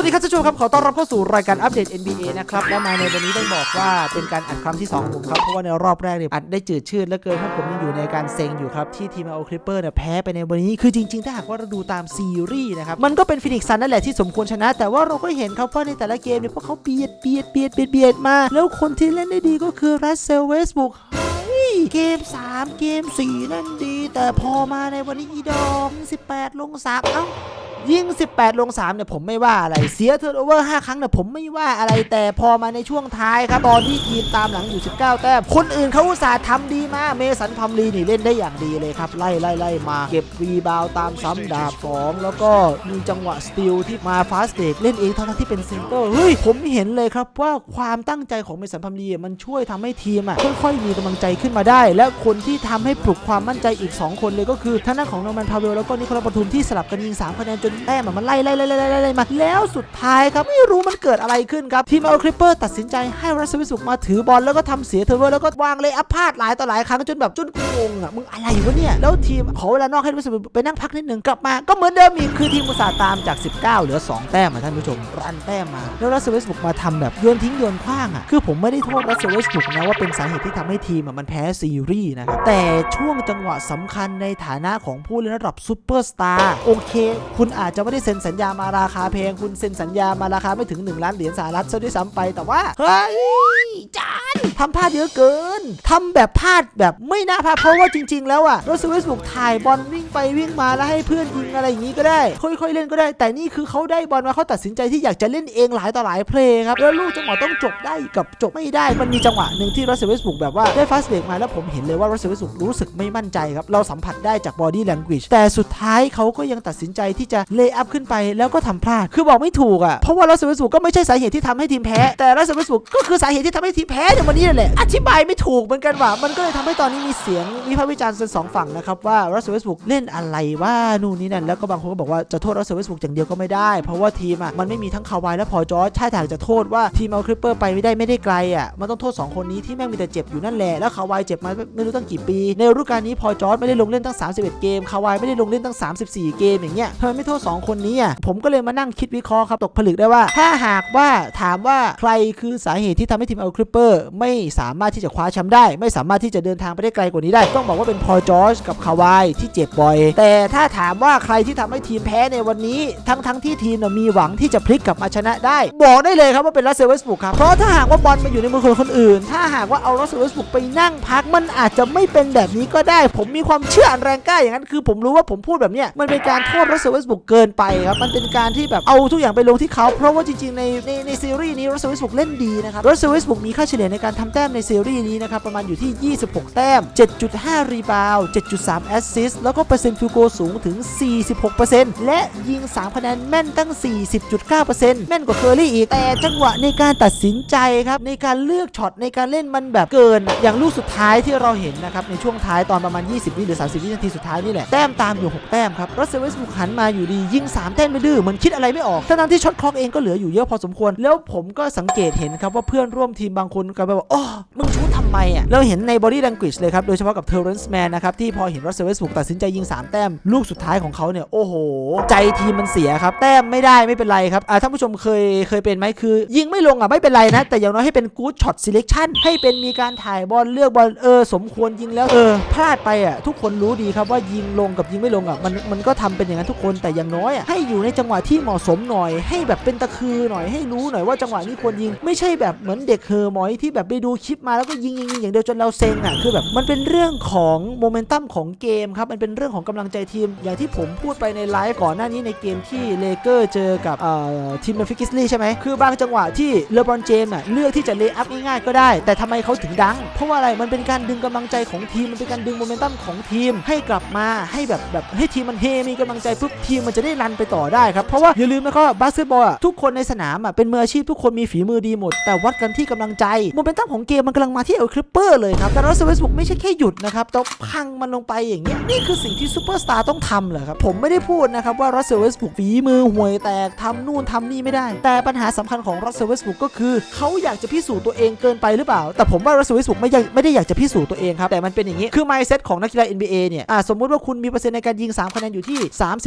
วัสดีครับท่านผู้ชมครับ ขอต้อนรับเข้าสู่รายการอัปเดต NBA นะครับ และมาในวันนี้ต้องบอกว่าเป็นการอัดครั้งที่2ของผมครับ เพราะว่าในรอบแรกเนี่ยอัดได้จืดชืดเหลือเกินเพราะผมยังอยู่ในการเซ็งอยู่ครับ ที่ทีมเอาคลิปเปอร์เนี่ยแพ้ไปในวันนี้ คือจริงๆ ถ้าหากว่าเราดูตามซีรีส์นะครับ มันก็เป็นฟินิกซ์ซันนั่นแหละที่สมควรชนะ แต่ว่าเราก็เห็นครับว่าในแต่ละเกมเนี่ยพวกเขาเบียดเบียดเบียดเบียดเบียดมา แล้วคนที่เล่นได้ดีก็คือรัสเซลเวสบุกเกม 3 เกม 4 นั่นดี แต่พอมาในวันนี้อีดอม18 ลง3เอ้า ยิง 18 ลง 3 เนี่ยผมไม่ว่าอะไร เสียเทอร์นโอเวอร์ 5 ครั้งเนี่ยผมไม่ว่าอะไร แต่พอมาในช่วงท้ายครับ ตอนที่ทีมตามหลังอยู่ 19 แต้ม คนอื่นเขาอุตส่าห์ทำดีมาก เมสันพัมลีนี่เล่นได้อย่างดีเลยครับ ไล่ไล่ไล่มา เก็บรีบาวตามซ้ำดาบ 2 แล้วก็มีจังหวะสติลที่มาฟาสเบรกเล่นเองทั้งที่เป็นเซนเตอร์ เฮ้ย ผมเห็นเลยครับว่าความตั้งใจของเมสันพัมลีมันช่วยทำให้ทีมอะค่อยๆ มีกำลังใจขึ้นมาได้ และคนที่ทำให้ปลุกความมั่นใจอีก 2 คนเลยก็คือทางด้านของนอร์แมนพาเวลแล้วก็นิโคลัสปทุมที่สลับกันยิง3คะแนนจนแต้มอะมันไล่ไล่ไล่ไล่ไล่ไล่มาแล้วสุดท้ายครับไม่รู้มันเกิดอะไรขึ้นครับทีมเอาคลิปเปอร์ตัดสินใจให้รัสเซลวิสุกมาถือบอลแล้วก็ทำเสียเทอร์เวอร์แล้วก็วางเลยอัพพาดหลายต่อหลายครั้งจนแบบจนกูงงอะมึงอะไรวะเนี่ยแล้วทีมขอเวลานอกให้รัสเซลวิสุกไปนั่งพักนิดนึงกลับมาก็เหมือนเดิมอีกคือทีมอุตสาห์ตามจาก 19 เหลือ 2 แต้มอะท่านผู้ชมรันแต้มมาแล้วรัสเซลวิสุกมาทำแบบโยนทิ้งโยนขว้างอะคือผมไม่ได้โทษรัสเซลวิสุกนะว่าเป็นสาเหตุที่ทำให้ทีมอะมันแพ้ซีรีส์นะครับแต่ช่วงจังหวะสำคัญในฐานะของผู้เล่นระดับซูเปอร์สตาร์โอเค คุณอาจจะไม่ได้เซ็นสัญญามาราคาแพงคุณเซ็นสัญญามาราคาไม่ถึง 1 ล้านเหรียญสหรัฐซะด้วยซ้ำไปแต่ว่าเฮ้ยจานทำพลาดเยอะเกินทำแบบพลาดแบบไม่น่าพลาดเพราะว่าจริง ๆ แล้วอะรสเวสบุกถ่ายบอลวิ่งไปวิ่งมาแล้วให้เพื่อนยิงอะไรอย่างนี้ก็ได้ ค่อยๆเล่นก็ได้ แต่นี่คือเขาได้บอลมาเขาตัดสินใจที่อยากจะเล่นเองหลายต่อหลายเพลย์ครับแล้วลูกจังหวะต้องจบได้กับจบไม่ได้มันมีจังหวะหนึ่งที่รัสเซลเวสบุกแบบว่าได้ฟาสเบรกมาแล้วผมเห็นเลยว่ารัสเซลเวสบุกรู้สึกไม่มั่นใจครับเราสัมผัสได้จากบอดี้แลง a g e แต่สุดท้ายเขาก็ยังตัดสินใจที่จะเลย์อัพขึ้นไปแล้วก็ทำพลาด คือบอกไม่ถูกอะ เพราะว่ารัสเซลเวสบุกก็ไม่ใช่สาเหตุที่ทำให้ทีมแพ้ แต่รัสเซลเวสบุกก็คือสาเหตุที่ทำให้ทีมแพ้ในวันนี้นั่นแหละ อธิบายไม่ถูกเหมือนกันว่ะ มันก็เลยทำให้ตอนนี้มีเสียงวิพากษ์วิจารณ์เป็นสองฝั่งนะครับว่ารัสเซลเวสบุกเล่นอะไรว่านู่นนี่นั่น แล้วก็บางคนก็บอกว่าจะโทษรัสเซลเวสบุกอย่างเดียวก็ไม่ได้ เพราะว่าทีมอะมันไม่มีทั้งคาวายและพอจอร์จถ้าถากจะโทษว่าทีมเอาคริปเปอร์ไปไม่ได้ไม่ได้ไกลอะ มันต้องโทษสองคนนี้ที่แม่งมีแต่เจ็บอยู่นั่นแหละ แล้วคาวายเจ็บมาไม่รู้ตั้งกี่ปี ในฤดูกาลนี้พอจอร์จไม่ได้ลงเล่นตั้ง 31 เกม คาวายไม่ได้ลงเล่นตั้ง 34 เกมอย่างเงี้ยทำไมไม่โทษ2คนนี้อะผมก็เลยมานั่งคิดวิเคราะห์ครับตกผลึกได้ว่า ถ้าหากว่าถามว่าใครคือสาเหตุที่ทำให้ทีมเอาคริปเปอร์ไม่สามารถที่จะคว้าแชมป์ได้ ไม่สามารถที่จะเดินทางไปได้ไกลกว่านี้ได้ ต้องบอกว่าเป็นพอจอร์จกับคาวายที่เจ็บบ่อย แต่ถ้าถามว่าใครที่ทำให้ทีมแพ้ในวันนี้ ทั้งทั้งๆที่ทีมมีหวังที่จะพลิกกลับมาชนะได้ บอกได้เลยครับว่าเป็นรัสเซลเวสบุกครับเพราะถ้าหากว่าบอลมาอยู่ในมือคนคนอื่น ถ้าหากว่าเอารัสเซลเวสบุกไปนั่งพักมันอาจจะไม่เป็นแบบนี้ก็ได้ ผมมีความเชื่ออันแรงกล้าอย่างนั้นคือ ผมรู้ว่าผมพูดแบบเนี้ยมันเป็นการโทษรัสเซลเวสบุกเกินไปครับ มันเป็นการที่แบบเอาทุกอย่างไปลงที่เขา เพราะว่าจริงๆ ในในในซีรีส์นี้รัสเซลเวสบุกเล่นดีนะครับรัสเซลเวสบุกมีค่าเฉลี่ยในการทำแต้มในซีรีส์นี้นะครับ ประมาณอยู่ที่ 26 แต้ม 7.5 รีบาวด์7.3 แอสซิสต์แล้วก็เปอร์เซ็นต์ฟิลโกสูงถึง 46%และยิง 3 คะแนนแม่นตั้ง 40.9%แม่นกว่าเคอรี่อีก แต่จังหวะในการตัดสินใจครับในการเลือกช็อตในการเล่นมันแบบเกิน อย่างลูกสุดท้ายที่เราเห็นนะครับในช่วงท้ายตอนประมาณ 20 วิหรือ 30 วินาทีสุดท้ายนี่แหละแต้มตามอยู่ 6 แต้มครับรัสเซลเวสบุกหันมาอยู่ดียิง3แต้มไม่ดื้อเหมันคิดอะไรไม่ออกทั้งที่ช็อตคล็อกเองก็เหลืออยู่เยอะพอสมควร แล้วผมก็สังเกตเห็นครับว่าเพื่อนร่วมทีมบางคนก็แบบว่าอ๋อมึงชูทำไมอะเราเห็นใน body language เลยครับโดยเฉพาะกับเทอร์เรนส์แมนนะครับที่พอเห็นรัสเซลเวสบุกตัดสินใจยิง 3 แต้ม ลูกสุดท้ายของเขาเนี่ยโอ้โห ใจทีมมันเสียครับแต้มไม่ได้ไม่เป็นไรครับอ่าท่านผู้ชมเคยเคยเป็นไหมคือ ยิงไม่ลงอะไม่เป็นไรนะ แต่อย่างน้อยให้เป็น good shot selection ให้เป็นมีการถ่ายบอลเลือกบอลเออสมควรยิงแล้วเออพลาดไปอะทุกคนรู้ดีครับว่ายิงลงกับยิงไม่ลงอะมันมันก็ทำเป็นอย่างนั้นทุกคนแต่อย่างน้อยอะให้อยู่ในจังหวะที่เหมาะสมหน่อย ให้แบบเป็นตะคือหน่อยให้รู้หน่อยว่าจังหวะนี้ควรยิง ไม่ใช่แบบเหมือนเด็กเฮอร์มอยที่แบบไปดูคลิปมาแล้วก็ยิงยิงยิงอย่างเดียวจนเราเซ็งอะคือแบบมันเป็นเรื่องของโมเมนตัมของเกมครับมันเป็นเรื่องของกำลังใจทีม อย่างที่ผมพูดไปในไลฟ์ก่อนหน้านี้ในเกมที่เลเกอร์เจอกับเอ่อทีมเมฟิกิสลีใช่ไหมคือบางจังหวะที่เลบรอนเจมส์อะเลือกที่จะเลย์อัพง่ายๆก็ได้ แต่ทำไมเขาถึงดัง เพราะว่าอะไรมันเป็นการดึงกำลังใจของทีมมันเป็นการดึงโมเมนตัมของทีมให้กลับมาให้แบบแบบให้ทีมมันเฮมีกำลังใจปุ๊บทีมมันจะได้รันไปต่อได้ครับ เพราะว่าอย่าลืมนะครับบาสเกตบอลอะทุกคนในสนามอะเป็นมืออาชีพทุกคนมีฝีมือดีหมด แต่วัดกันที่กำลังใจโมเมนตัมของเกมมันกำลังมาที่เอลคริปเปอร์เลยครับแต่รัสเซลเวสบุกไม่ใช่แค่หยุดนะครับแต่พังมันลงไปอย่างเงี้ยนี่คือสิ่งที่ซูเปอร์สตาร์ต้องทำเหรอครับผมไม่ได้พูดนะครับว่ารัสเซลเวสบุกฝีมือห่วยแตกทำนู่นทำนี่ไม่ได้ แต่ปัญหาสำคัญของรัสเซลเวสบุกก็คือ เขาอยากจะพิสูจน์ตัวเองเกินไปหรือเปล่า แต่ผมว่ารัสเซลเวสบุกไม่อยากไม่ได้อยากจะพิสูจน์ตัวเองครับแต่มันเป็นอย่างนี้คือ mindset ของนักกีฬา NBA เนี่ยอะสมมุติว่าคุณมีเปอร์เซ็นต์ในการยิง3คะแนนอยู่ที่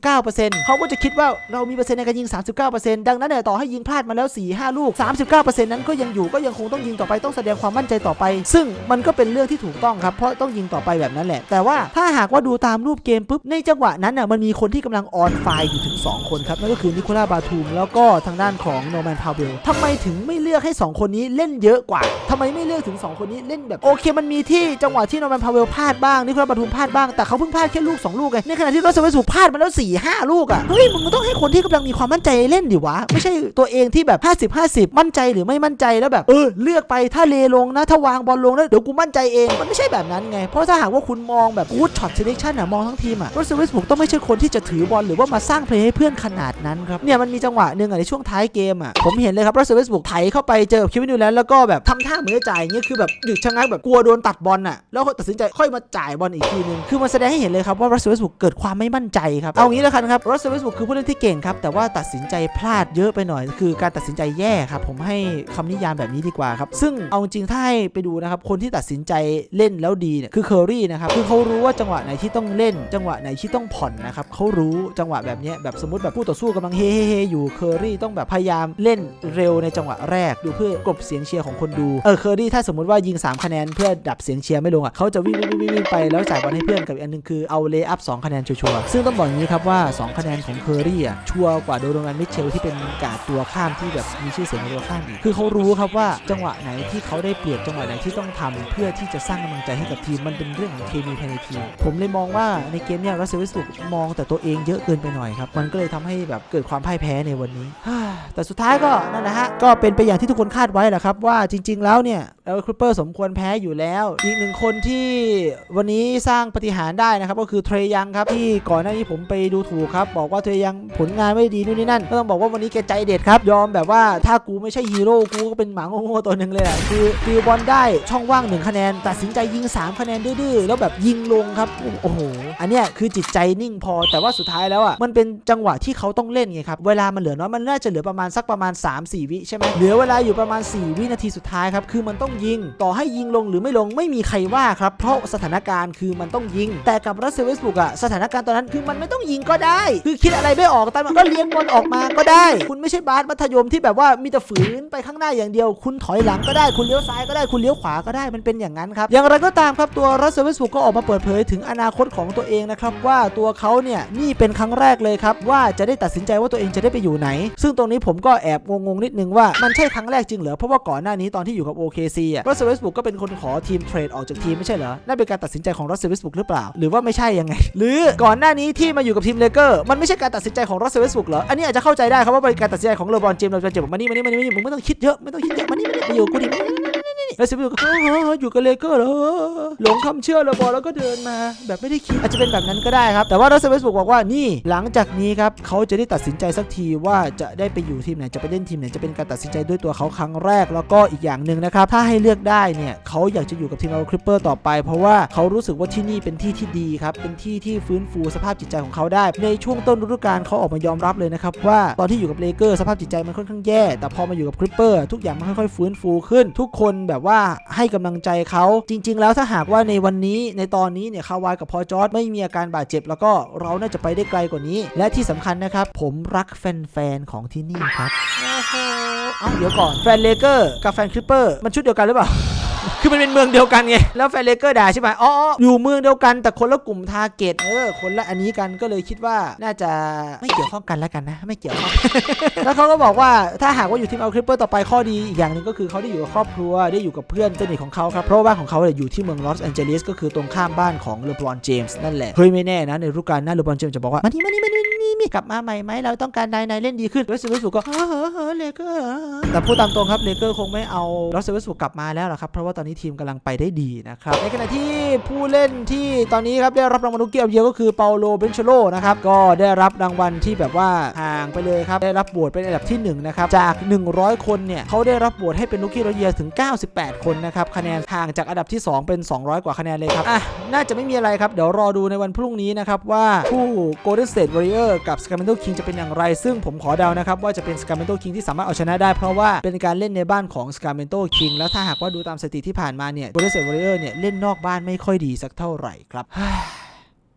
39%เขาก็จะคิดว่าเรามีเปอร์เซ็นต์ในการยิง 39%ดังนั้นเนี่ยต่อให้ยิงพลาดมาแล้ว 4 5 ลูก 39%นั้นก็ยังอยู่ก็ยังคงต้องยิงต่อไปต้องแสดงความมั่นใจต่อไป ซึ่งมันก็เป็นเรื่องที่ถูกต้องครับเพราะต้องยิงต่อไปแบบนั้นแหละ แต่ว่าถ้าหากว่าดูตามรูปเกมปุ๊บในจังหวะนั้นน่ะมันมีคนที่กำลังออนไฟอยู่ถึง 2 คนครับนั่นก็คือนิโคล่าบาทูมแล้วก็ทางด้านของโนแมนพาวเวลทำไมถึงไม่เลือกให้ 2 คนนี้เล่นเยอะกว่าทำไมไม่เลือกถึง 2 คนนี้เล่นแบบโอเคมันมีที่จังหวะที่โนแมนพาวเวลพลาดบ้างนิโคลาบาทูมพลาดบ้างแต่เขาเพิ่งพลาดแค่ลูกสองลูกไงในขณะที่รัสเวสุพลาดมาแล้ว4ี่ห้าลูกอะเฮ้ยมึงต้องให้คนที่กำลังมีความมั่นใจเล่นดิวะ ไม่ใช่ตัวเองที่แบบ 50 50 มั่นใจหรือไม่มั่นใจแล้วแบบ เออ เลือกไปถ้าเลลงนะ ถ้าวางบอลลงแล้วเดี๋ยวกูมั่นใจเอง มันไม่ใช่แบบนั้นไง เพราะถ้าหากว่าคุณมองแบบกูดช็อตเซเลคชั่นอะมองทั้งทีมอะรสเซลเวสบุกต้องไม่ใช่คนที่จะถือบอลหรือว่ามาสร้างเพลย์ให้เพื่อนขนาดนั้นครับเนี่ยมันมีจังหวะหนึ่งอะในช่วงท้ายเกมอะผมเห็นเลยครับรสเซลเวสบุกไถเข้าไปเจอคิวินนิวแลนด์แล้วก็แบบทำท่าเหมือนจะจ่ายเงี้ยคือแบบหยุดชะงักแบบกลัวโดนตัดบอลอะแล้วตัดสินใจค่อยมาจ่ายบอลอีกทีนึงคือมันแสดงให้เห็นเลยครับว่ารสเซลเวสบุกเกิดความไม่มั่นใจครับเอางี้แล้วกันครับรัสเซลเวสบุกคือผู้เล่นที่เก่งครับแต่ว่าตัดสินใจพลาดเยอะไปหน่อย คือการตัดสินใจแย่ครับผมให้คำนิยามแบบนี้ดีกว่าครับซึ่งเอาจริงถ้าให้ไปดูนะครับคนที่ตัดสินใจเล่นแล้วดีเนี่ยคือเคอรี่นะครับคือเขารู้ว่าจังหวะไหนที่ต้องเล่น จังหวะไหนที่ต้องผ่อนนะครับเขารู้จังหวะแบบนี้แบบสมมติแบบผู้ต่อสู้กำลังเฮ้เฮ้อยู่เคอรี่ต้องแบบพยายามเล่นเร็วในจังหวะแรกดูเพื่อกลบเสียงเชียร์ของคนดูเออเคอรี่ถ้าสมมติว่ายิง 3 คะแนนเพื่อดับเสียงเชียร์ไม่ลงอะเขาจะวิ่งวิ่งวิ่งวิ่งไปแล้วจ่ายบอลให้เพื่อนกับอีกอันนึงคือเอาเลย์อัพ2คะแนนชัวร์ซึ่งต้องบอกอย่างนี้ครับว่า 2คะแนนของเคอรี่อะชัวร์กว่าโดโรแมนมิเชลที่เป็นการ์ดตัวข้ามที่แบบมีชื่อเสียงในตัวข้ามอีกคือเขารู้ครับว่าจังหวะไหนที่เขาได้เปรียบจังหวะไหนที่ต้องทำเพื่อที่จะสร้างกำลังใจให้กับทีมมันเป็นเรื่องของเคมีภายในทีม ผมเลยมองว่าในเกมเนี้ยรัสเซลวิสบุกมองแต่ตัวเองเยอะเกินไปหน่อยครับมันก็เลยทำให้แบบเกิดความพ่ายแพ้ในวันนี้แต่สุดท้ายก็นั่นแหละฮะก็เป็นไปอย่างที่ทุกคนคาดไว้แหละครับว่าจริง ๆ แล้วเนี่ยเอลคริปเปอร์สมควรแพ้อยู่แล้ว อีกหนึ่งคนที่วันนี้สร้างปฏิหารได้นะครับก็คือเทรยังครับที่ก่อนหน้านี้ผมไปดูถูกครับบอกว่าเทรยังผลงานไม่ดีนู่นนี่นั่น ก็ต้องบอกว่าวันนี้แกใจเด็ดครับ ยอมแบบว่าถ้ากูไม่ใช่ฮีโร่กูก็เป็นหมาโง่ๆตัวหนึ่งเลยแหละคือตีบอลได้ช่องว่างหนึ่งคะแนนตัดสินใจยิง 3 คะแนนดื้อๆแล้วแบบยิงลงครับโอ้โหอันเนี้ยคือจิตใจนิ่งพอแต่ว่าสุดท้ายแล้วอะมันเป็นจังหวะที่เขาต้องเล่นไงครับเวลามันเหลือน้อยมันน่าจะเหลือประมาณสักประมาณ 3-4 วิใช่ไหมเหลือเวลาอยู่ประมาณ 4 วินาทีสุดท้ายครับคือมันต้องยิงต่อให้ยิงลงหรือไม่ลงไม่มีใครว่าครับเพราะสถานการณ์คือมันต้องยิง แต่กับรัสเซลเวสบุกอะสถานการณ์ตอนนั้นคือมันไม่ต้องยิงก็ได้คือคิดอะไรไม่ออกแต่มันก็เลี้ยงบอลออกมาก็ได้ คุณไม่ใช่บาสมัธยมที่แบบว่ามีแต่ฝืนไปข้างหน้าอย่างเดียว คุณถอยหลังก็ได้คุณเลี้ยวซ้ายก็ได้คุณเลี้ยวขวาก็ได้มันเป็นอย่างนั้นครับอย่างไรก็ตามครับตัวรัสเซลเวสบุกก็ออกมาเปิดเผยถึงอนาคตของตัวเองนะครับว่าตัวเขาเนี่ยนี่เป็นครั้งแรกเลยครับว่าจะได้ตัดสินใจว่าตัวเองจะได้ไปอยู่ไหน ซึ่งตรงนี้ผมก็แอบงงๆนิดนึงว่ามันใช่ครั้งแรกจริงเหรอเพราะว่าก่อนหน้านี้ตอนที่อยู่กับ OKC อะรัสเซลเวสบุกก็เป็นคนขอทีมเทรดออกจากทีมไม่ใช่เหรอนั่นเป็นการตัดสินใจของรัสเซลเวสบุกหรือเปล่า หรือว่าไม่ใช่ยังไง หรือก่อนหน้านี้ที่มาอยู่กับทีมเลเกอร์มันไม่ใช่การตัดสินใจของรัสเซลเวสบุกเหรอ อันนี้อาจจะเข้าใจได้ครับว่าเป็นการตัดสินใจของเลบรอนเจมส์เลบรอนเจมส์บอกมานี่มานี่มานี่มีมึงไม่ต้องคิดเยอะไม่ต้องคิดเยอะมานี่มานี่มาอยู่กูดิ แล้วซิบิลก็อยู่กับเลเกอร์เหรอหลงคำเชื่อเลยบอแล้วก็เดินมาแบบไม่ได้คิดอาจจะเป็นแบบนั้นก็ได้ครับแต่ว่ารัสเซลเวสบุกบอกว่านี่หลังจากนี้ครับเขาจะได้ตัดสินใจสักทีว่าจะได้ไปอยู่ทีมไหนจะไปเล่นทีมไหนจะเป็นการตัดสินใจด้วยตัวเขาครั้งแรกแล้วก็อีกอย่างหนึ่งนะครับถ้าให้เลือกได้เนี่ยเขาอยากจะอยู่กับทีมเราคริปเปอร์ต่อไป เพราะว่าเขารู้สึกว่าที่นี่เป็นที่ที่ดีครับเป็นที่ที่ฟื้นฟูสภาพจิตใจของเขาได้ ในช่วงต้นฤดูกาลเขาออกมายอมรับเลยนะครับว่าตอนที่อยู่กับเลเกอร์สภาพจิตใจมันค่อนข้างแย่ แต่พอมาอยู่กับคริปเปอร์ทุกอย่างมันค่อยๆฟื้นฟูขึ้น ทุกคนแบบว่าให้กำลังใจเขาจริง ๆ แล้วถ้าหากว่าในวันนี้ในตอนนี้เนี่ยคาวายกับพอจอร์ดไม่มีอาการบาดเจ็บ แล้วก็เราน่าจะไปได้ไกลกว่านี้ และที่สำคัญนะครับ ผมรักแฟนๆของที่นี่ครับโอ้โหเอ้าเดี๋ยวก่อนแฟนเลเกอร์กับแฟนคริปเปอร์มันชุดเดียวกันหรือเปล่า คือมันเป็นเมืองเดียวกันไง แล้วแฟนเลเกอร์ด่าใช่ไหมอ๋ออยู่เมืองเดียวกันแต่คนละกลุ่มทาร์เก็ต เออ คนละอันนี้กันก็เลยคิดว่าน่าจะไม่เกี่ยวข้องกันแล้วกันนะ ไม่เกี่ยวข้อง แล้วเขาก็บอกว่าถ้าหากว่าอยู่ทีมเอาคริปเปอร์ต่อไปข้อดีอีกอย่างหนึ่งก็คือเขาได้อยู่กับครอบครัวได้อยู่กับเพื่อนสนิทของเขาครับ เพราะว่าของเขาเนี่ยอยู่ที่เมืองลอสแอนเจลิสก็คือตรงข้ามบ้านของเลบรอนเจมส์นั่นแหละ เฮ้ยไม่แน่นะในฤดูกาลหน้าเลบรอนเจมส์จะบอกว่ามานี่มานี่มานี่มานี่กลับมาใหม่ไหมเราต้องการนายนายเล่นดีขึ้นแล้วซิลสุก็เฮ้อเฮ้อเลเกอร์ แต่พูดตามตรงครับเลเกอร์คงไม่เอาลอสเซเวสบุกลับมาแล้วล่ะครับ เพราะว่าตอนนี้ทีมกำลังไปได้ดีนะครับ ในขณะที่ผู้เล่นที่ตอนนี้ครับได้รับรางวัลลูกเกียร์เยอะก็คือเปาโลเบนเชโลนะครับ ก็ได้รับรางวัลที่แบบว่าห่างไปเลยครับ ได้รับโหวตเป็นอันดับที่หนึ่งนะครับ จาก 100 คนเนี่ยเขาได้รับโหวตให้เป็นลูกเกียร์เยอะถึง 98 คนนะครับ คะแนนห่างจากอันดับที่ 2 เป็น 200 กว่าคะแนนเลยครับ อะ น่าจะไม่มีอะไรครับ เดี๋ยวรอดูในวันพรุ่งนี้นะครับว่าผู้ Golden State Warrior กับ Sacramento King จะเป็นอย่างไร ซึ่งผมขอเดานะครับว่าจะเป็น Sacramento King ที่สามารถเอาชนะได้เพราะว่าว่าเป็นการเล่นในบ้านของ Sacramento King แล้วถ้าหากว่าดูตามสถิติที่ผ่านมาเนี่ย Golden State Warrior เนี่ยเล่นนอกบ้านไม่ค่อยดีสักเท่าไหร่ครับ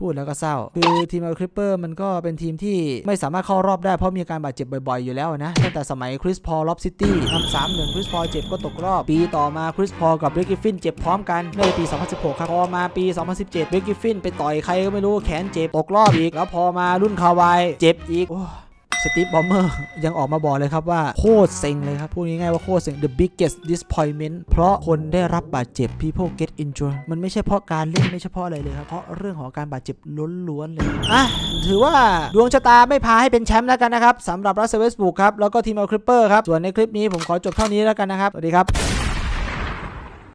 พูดแล้วก็เศร้า คือทีมเอาคริปเปอร์มันก็เป็นทีมที่ไม่สามารถเข้ารอบได้เพราะมีการบาดเจ็บบ่อยๆ อยู่แล้วนะ ตั้งแต่สมัยคริสพอลล็อบซิตี้ทำสามหนึ่งคริสพอลเจ็บก็ตกรอบ ปีต่อมาคริสพอลกับเบรกิฟฟินเจ็บพร้อมกันในปี 2016 ครับ พอมาปี 2017เบรกกิฟฟินไปต่อยใครก็ไม่รู้แขนเจ็บตกรอบอีก แล้วพอมารุ่นคาวายเจ็บอีกโอ้ สตีฟบอมเมอร์ยังออกมาบอกเลยครับว่าโคตรเซ็งเลยครับ พูดง่ายๆว่าโคตรเซ็ง the biggest disappointment เพราะคนได้รับบาดเจ็บ people get injured มันไม่ใช่เพราะการเล่นไม่ใช่เพราะอะไรเลยครับ เพราะเรื่องของการบาดเจ็บล้วนๆเลยอะถือว่าดวงชะตาไม่พาให้เป็นแชมป์แล้วกันนะครับสำหรับรัสเซเวสบุกครับแล้วก็ทีมเอาคริปเปอร์ครับส่วนในคลิปนี้ผมขอจบเท่านี้แล้วกันนะครับสวัสดีครับ